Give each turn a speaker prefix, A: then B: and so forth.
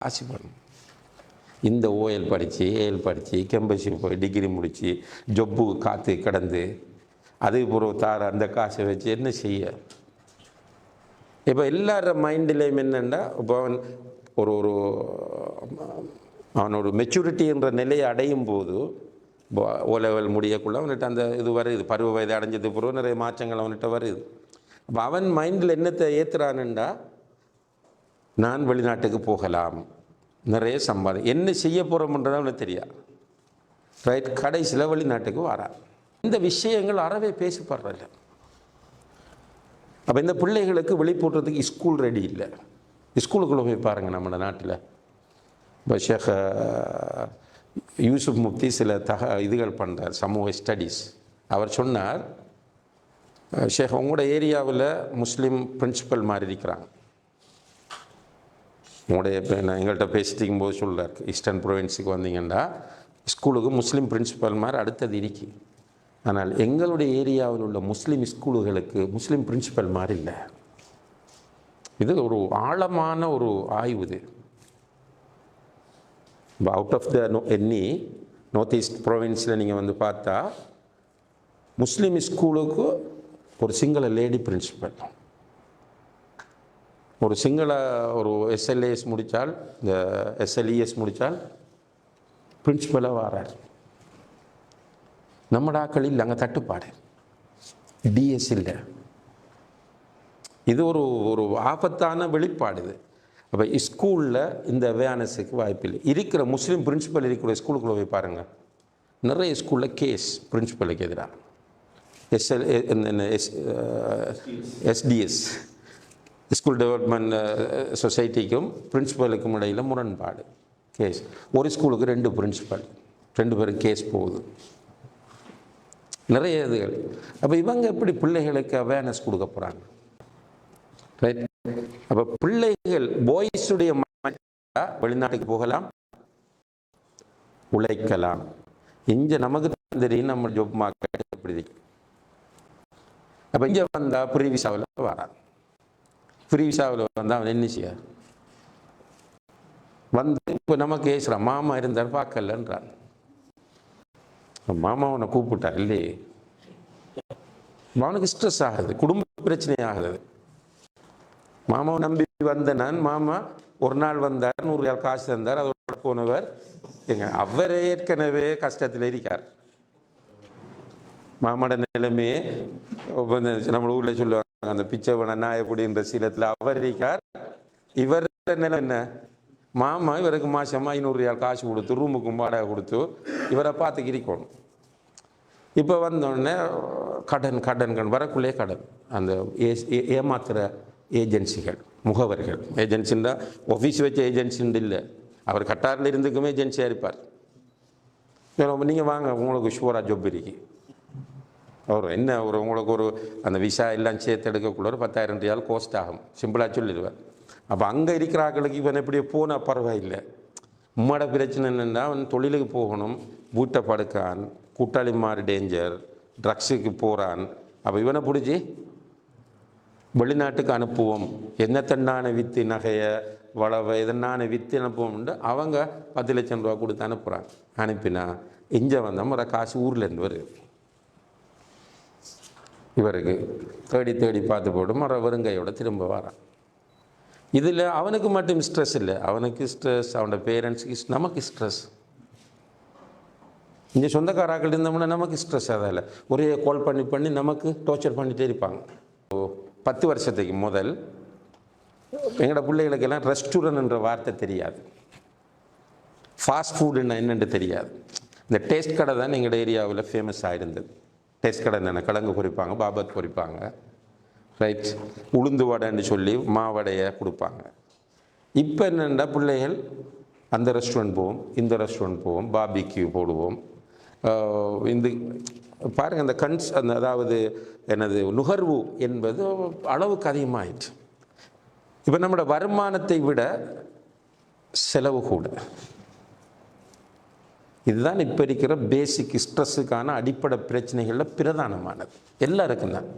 A: ஆசைப்படும் இந்த ஓஎல் படித்து ஏஎல் படித்து கெம்பசி போய் டிகிரி முடித்து ஜொப்பு காற்று கிடந்து அதுக்கு பிறகு தார அந்த காசை வச்சு என்ன செய்ய? இப்போ எல்லார மைண்ட்லேயும் என்னென்னா இப்போ அவன் ஒரு ஒரு அவனோட மெச்சூரிட்டின்ற நிலையை அடையும் போது ஓ லெவல் முடியக்குள்ள அவன்கிட்ட அந்த இது வருது. பருவ வயது அடைஞ்சது பிறகு நிறைய மாற்றங்கள் அவன்கிட்ட வருது. அப்போ அவன் மைண்டில் என்னத்தை ஏற்றுறானுண்டா நான் வெளிநாட்டுக்கு போகலாம். நிறைய சம்பாதி என்ன செய்ய போகிறோம்ன்றது அவனுக்கு தெரியாது ரைட் கடைசியில் வெளிநாட்டுக்கு வரான் இந்த விஷயங்கள் அறவே பேசப்படுறதில்ல. அப்போ இந்த பிள்ளைகளுக்கு வெளிப்போட்டுறதுக்கு ஸ்கூல் ரெடி இல்லை. ஸ்கூலுக்குள்ளே போய் பாருங்கள் நம்ம நாட்டில். இப்போ ஷேக் யூசுப் முப்தி சில தக இதுகள் பண்ணுறார் சமூக ஸ்டடீஸ் அவர் சொன்னார் ஷேக் உங்களோட ஏரியாவில் முஸ்லீம் பிரின்சிபல் மாதிரி இருக்கிறாங்க. உங்களுடைய இப்போ நான் எங்கள்கிட்ட பேசிட்டு போது சொல்கிறார் ஈஸ்டர்ன் ப்ரொவின்ஸுக்கு வந்தீங்கன்னா ஸ்கூலுக்கு முஸ்லீம் பிரின்சிபல் மாதிரி அடுத்தது இருக்கு ஆனால் எங்களுடைய ஏரியாவில் உள்ள முஸ்லீம் ஸ்கூலுகளுக்கு முஸ்லீம் பிரின்சிபல் மாதிரி இல்லை. இது ஒரு ஆழமான ஒரு ஆய்வு இது. இப்போ அவுட் ஆஃப் த நோ எண்ணி நார்த் ஈஸ்ட் ப்ரொவின்ஸில் நீங்கள் வந்து பார்த்தா முஸ்லீம் ஸ்கூலுக்கு ஒரு சிங்கள லேடி பிரின்சிபல் ஒரு சிங்கள ஒரு எஸ்எல்ஏஎஸ் முடித்தால் இந்த எஸ்எல்இஎஸ் முடித்தால் பிரின்சிபலாக வாரார். நம்மடாக்களில் அங்கே தட்டுப்பாடு. டிஎஸ் இல்லை. இது ஒரு ஒரு ஆபத்தான வெளிப்பாடு இது. அப்போ ஸ்கூலில் இந்த அவேர்னஸுக்கு வாய்ப்பில்லை இருக்கிற முஸ்லீம் பிரின்ஸிபல் இருக்கிற ஸ்கூலுக்குள்ளே போய் பாருங்கள் நிறைய ஸ்கூலில் கேஸ் பிரின்சிபலுக்கு எதிராக SL S STS school development சொசைட்டிக்கும் பிரின்சிபலுக்கும் இடையில் முரண்பாடு. கேஸ் ஒரு ஸ்கூலுக்கு ரெண்டு பிரின்சிபல் ரெண்டு பேரும் கேஸ் போகுது. நிறைய இதுகள். அப்போ இவங்க எப்படி பிள்ளைகளுக்கு அவேர்னஸ் கொடுக்க போகிறாங்க ரைட் அப்போ பிள்ளைகள் பாய்ஸுடைய வெளிநாட்டுக்கு போகலாம். உழைக்கலாம். இங்கே நமக்கு தெரியும் நம்ம ஜாப் மார்க்கெட் எப்படி அப்போ இங்கே வந்தால் ப்ரீ விசாவில் வரான் ஃப்ரீ விசாவில் வந்தால் அவன் என்ன செய்ய? வந்து இப்போ நம்ம கேசுகிறான் மாமா இருந்தார் பார்க்கலன்றான். மாமா உன்னை கூப்பிட்டார் இல்லையே? அவனுக்கு ஸ்ட்ரெஸ் ஆகுது குடும்ப பிரச்சனை ஆகுது. மாமாவை நம்பி வந்த நான் மாமா ஒரு நாள் வந்தார் நூறு நாள் காசு தந்தார் அதோட போனவர். எங்க அவர் ஏற்கனவே கஷ்டத்தில் இருக்கார். மாமாட நிலைமையே நம்ம ஊரில் சொல்லுவாங்க அந்த பிச்சைவன நாயக்குடின்ற சீலத்தில் அவர் இருக்கார். இவர் நிலை என்ன? மாமா இவருக்கு மாசம் ஐநூறு காசு கொடுத்து ரூமுக்கும் வாடகை கொடுத்து இவரை பார்த்து கிரிக்கணும். இப்போ வந்தோடனே கடன் கடன் கடன் வரக்குள்ளே கடன். அந்த ஏ ஏமாத்துகிற ஏஜென்சிகள் முகவர்கள். ஏஜென்சின்னா ஆஃபீஸ் வச்ச ஏஜென்சின்னு இல்லை. அவர் கட்டாரில் இருந்துக்குமே ஏஜென்சியாக இருப்பார். நீங்கள் வாங்க உங்களுக்கு ஷூராக ஜொப் இருக்கு. அவர் என்ன ஒரு உங்களுக்கு ஒரு அந்த விசா எல்லாம் சேர்த்து எடுக்கக்குள்ள ஒரு பத்தாயிரம் ரியால் கோஸ்ட் ஆகும். சிம்பிளாக சொல்லிடுவேன். அப்போ அங்கே இருக்கிற ஆக்களுக்கு இவன் எப்படி போனால் பரவாயில்லை. உம்மோட பிரச்சனை என்னென்னா அவன் தொழிலுக்கு போகணும். பூட்டை படுக்கான். கூட்டாளி மாதிரி டேஞ்சர் ட்ரக்ஸுக்கு போகிறான் அப்போ இவனை பிடிச்சி வெளிநாட்டுக்கு அனுப்புவோம். என்னத்தண்டான வித்து நகையை வளவை இதனான வித்து அனுப்புவோம்னு அவங்க பத்து லட்சம் ரூபா கொடுத்து அனுப்புகிறாங்க அனுப்பினா இங்கே வந்த முறை காசு ஊர்லேருந்து வருது. இவருக்கு தேடி தேடி பார்த்து போடும் மர வருங்கையோட திரும்ப வரான். இதில் அவனுக்கு மட்டும் ஸ்ட்ரெஸ் இல்லை. அவனுக்கு ஸ்ட்ரெஸ் அவனோட பேரண்ட்ஸுக்கு நமக்கு ஸ்ட்ரெஸ் இங்கே சொந்தக்காராக்கள் இருந்தோம்னா நமக்கு ஸ்ட்ரெஸ் அதில் ஒரே கால் பண்ணி பண்ணி நமக்கு டார்ச்சர் பண்ணிகிட்டே இருப்பாங்க. ஓ பத்து வருஷத்துக்கு முதல் எங்களோட பிள்ளைகளுக்கெல்லாம் ரெஸ்டாரண்ட்ன்ற வார்த்தை தெரியாது. ஃபாஸ்ட் ஃபுட்டுன்னா என்னென்று தெரியாது. இந்த டேஸ்ட் கடை தான் எங்களோட ஏரியாவில் ஃபேமஸ் ஆகிருந்தது டேஸ்ட் கடன் என்ன? கிழங்கு பொறிப்பாங்க பாபத் பொறிப்பாங்க. ரைட் உளுந்து வடைன்னு சொல்லி மாவடையை கொடுப்பாங்க. இப்போ என்னென்னா பிள்ளைகள் அந்த ரெஸ்டாரண்ட் போவோம் இந்த ரெஸ்டாரண்ட் போவோம் பாபிக்கு போடுவோம். இந்த பாருங்கள் அந்த கன்ஸ் அந்த அதாவது எனது நுகர்வு என்பது அளவுக்கு அதிகமாகிடுச்சு இப்போ நம்மளோட வருமானத்தை விட செலவு கூட. இதுதான் இப்போ இருக்கிற பேசிக் ஸ்ட்ரெஸ்ஸுக்கான அடிப்படை பிரச்சனைகளில் பிரதானமானது. எல்லாருக்கும் தான்